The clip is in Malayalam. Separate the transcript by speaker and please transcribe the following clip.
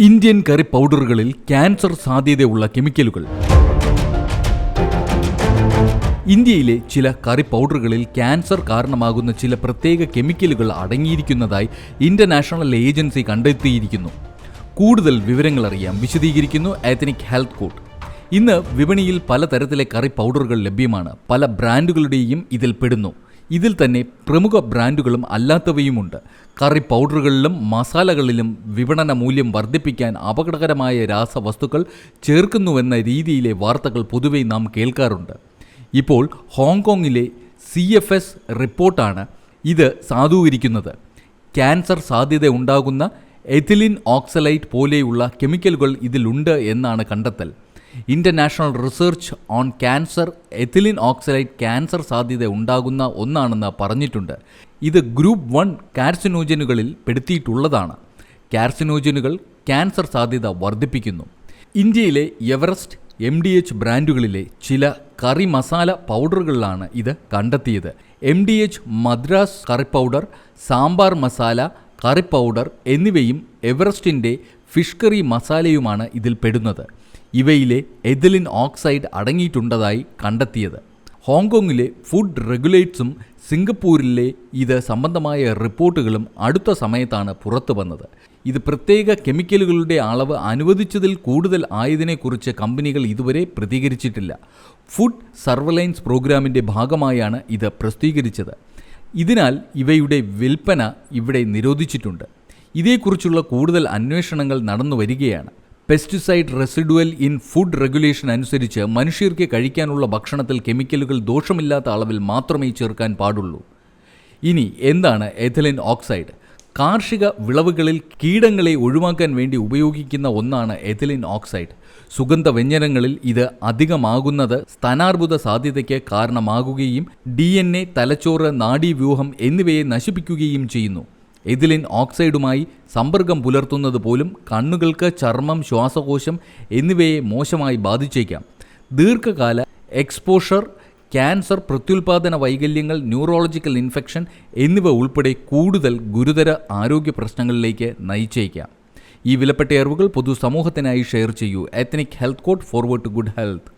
Speaker 1: ഇന്ത്യൻ കറി പൗഡറുകളിൽ ക്യാൻസർ സാധ്യതയുള്ള കെമിക്കലുകൾ. ഇന്ത്യയിലെ ചില കറി പൗഡറുകളിൽ ക്യാൻസർ കാരണമാകുന്ന ചില പ്രത്യേക കെമിക്കലുകൾ അടങ്ങിയിരിക്കുന്നതായി ഇന്റർനാഷണൽ ഏജൻസി കണ്ടെത്തിയിരിക്കുന്നു. കൂടുതൽ വിവരങ്ങൾ അറിയാം വിശദീകരിക്കുന്നു എത്തനിക് ഹെൽത്ത് കോഡ് ഇന്ന് വിപണിയിൽ പലതരത്തിലെ കറി പൗഡറുകൾ ലഭ്യമാണ്. പല ബ്രാൻഡുകളുടെയും ഇതിൽ പെടുന്നു. ഇതിൽ തന്നെ പ്രമുഖ ബ്രാൻഡുകളും അല്ലാത്തവയുമുണ്ട്. കറി പൗഡറുകളിലും മസാലകളിലും വിപണന മൂല്യം വർദ്ധിപ്പിക്കാൻ അപകടകരമായ രാസവസ്തുക്കൾ ചേർക്കുന്നുവെന്ന രീതിയിലെ വാർത്തകൾ പൊതുവെ നാം കേൾക്കാറുണ്ട്. ഇപ്പോൾ ഹോങ്കോങ്ങിലെ സി എഫ് എസ് റിപ്പോർട്ടാണ് ഇത് സാധൂകരിക്കുന്നത്. ക്യാൻസർ സാധ്യത ഉണ്ടാകുന്ന എഥിലിൻ ഓക്സലൈറ്റ് പോലെയുള്ള കെമിക്കലുകൾ ഇതിലുണ്ട് എന്നാണ് കണ്ടെത്തൽ. International research on cancer ethylene oxalate cancer സാധ്യത ഉണ്ടാകുന്ന ഒന്നാണെന്ന് പറഞ്ഞിട്ടുണ്ട്. ഇത് ഗ്രൂപ്പ് വൺ കാർസിനോജനുകളിൽ പെടുത്തിയിട്ടുള്ളതാണ്. കാർസിനോജനുകൾ ക്യാൻസർ സാധ്യത വർദ്ധിപ്പിക്കുന്നു. ഇന്ത്യയിലെ എവറസ്റ്റ് എം ഡി എച്ച് ബ്രാൻഡുകളിലെ ചില കറി മസാല പൗഡറുകളിലാണ് ഇത് കണ്ടെത്തിയത്. M D H Madras curry powder sambar masala curry powder എന്നിവയും എവറസ്റ്റിന്റെ ഫിഷ് കറി മസാലയുമാണ് ഇതിൽ പെടുന്നത്. ഇവയിലെ എഥിലിൻ ഓക്സൈഡ് അടങ്ങിയിട്ടുണ്ടതായി കണ്ടെത്തിയത്. ഹോങ്കോങ്ങിലെ ഫുഡ് റെഗുലേറ്റ്സും സിംഗപ്പൂരിലെ ഇത് സംബന്ധമായ റിപ്പോർട്ടുകളും അടുത്ത സമയത്താണ് പുറത്തു വന്നത്. ഇത് പ്രത്യേക കെമിക്കലുകളുടെ അളവ് അനുവദിച്ചതിൽ കൂടുതൽ ആയതിനെക്കുറിച്ച് കമ്പനികൾ ഇതുവരെ പ്രതികരിച്ചിട്ടില്ല. ഫുഡ് സർവലൈൻസ് പ്രോഗ്രാമിന്റെ ഭാഗമായാണ് ഇത് പ്രസിദ്ധീകരിച്ചത്. ഇതിനാൽ ഇവയുടെ വിൽപ്പന ഇവിടെ നിരോധിച്ചിട്ടുണ്ട്. ഇതേക്കുറിച്ചുള്ള കൂടുതൽ അന്വേഷണങ്ങൾ നടന്നു വരികയാണ് pesticide residual in food regulation അനുസരിച്ച് മനുഷ്യർക്ക് കഴിക്കാനുള്ള ഭക്ഷണത്തിൽ കെമിക്കലുകൾ ദോഷമില്ലാത്ത അളവിൽ മാത്രമേ ചേർക്കാൻ പാടുള്ളൂ. ഇനി എന്താണ് എഥലിൻ ഓക്സൈഡ്? കാർഷിക വിളവുകളിൽ കീടങ്ങളെ ഒഴിവാക്കാൻ വേണ്ടി ഉപയോഗിക്കുന്ന ഒന്നാണ് എഥിലിൻ ഓക്സൈഡ്. സുഗന്ധ വ്യഞ്ജനങ്ങളിൽ ഇത് അധികമാകുന്നത് സ്ഥാനാർബുദ സാധ്യതയ്ക്ക് കാരണമാകുകയും ഡി എൻ എ തലച്ചോറ് നാഡീവ്യൂഹം എന്നിവയെ നശിപ്പിക്കുകയും ചെയ്യുന്നു. എഥിലിൻ ഓക്സൈഡുമായി സമ്പർക്കം പുലർത്തുന്നത് പോലും കണ്ണുകൾക്ക് ചർമ്മം ശ്വാസകോശം എന്നിവയെ മോശമായി ബാധിച്ചേക്കാം. ദീർഘകാല എക്സ്പോഷർ ക്യാൻസർ പ്രത്യുൽപാദന വൈകല്യങ്ങൾ ന്യൂറോളജിക്കൽ ഇൻഫെക്ഷൻ എന്നിവ ഉൾപ്പെടെ കൂടുതൽ ഗുരുതര ആരോഗ്യ പ്രശ്നങ്ങളിലേക്ക് നയിച്ചേക്കാം. ഈ വിലപ്പെട്ട അറിവുകൾ പൊതുസമൂഹത്തിനായി ഷെയർ ചെയ്യൂ. Ethnic health code forward to good health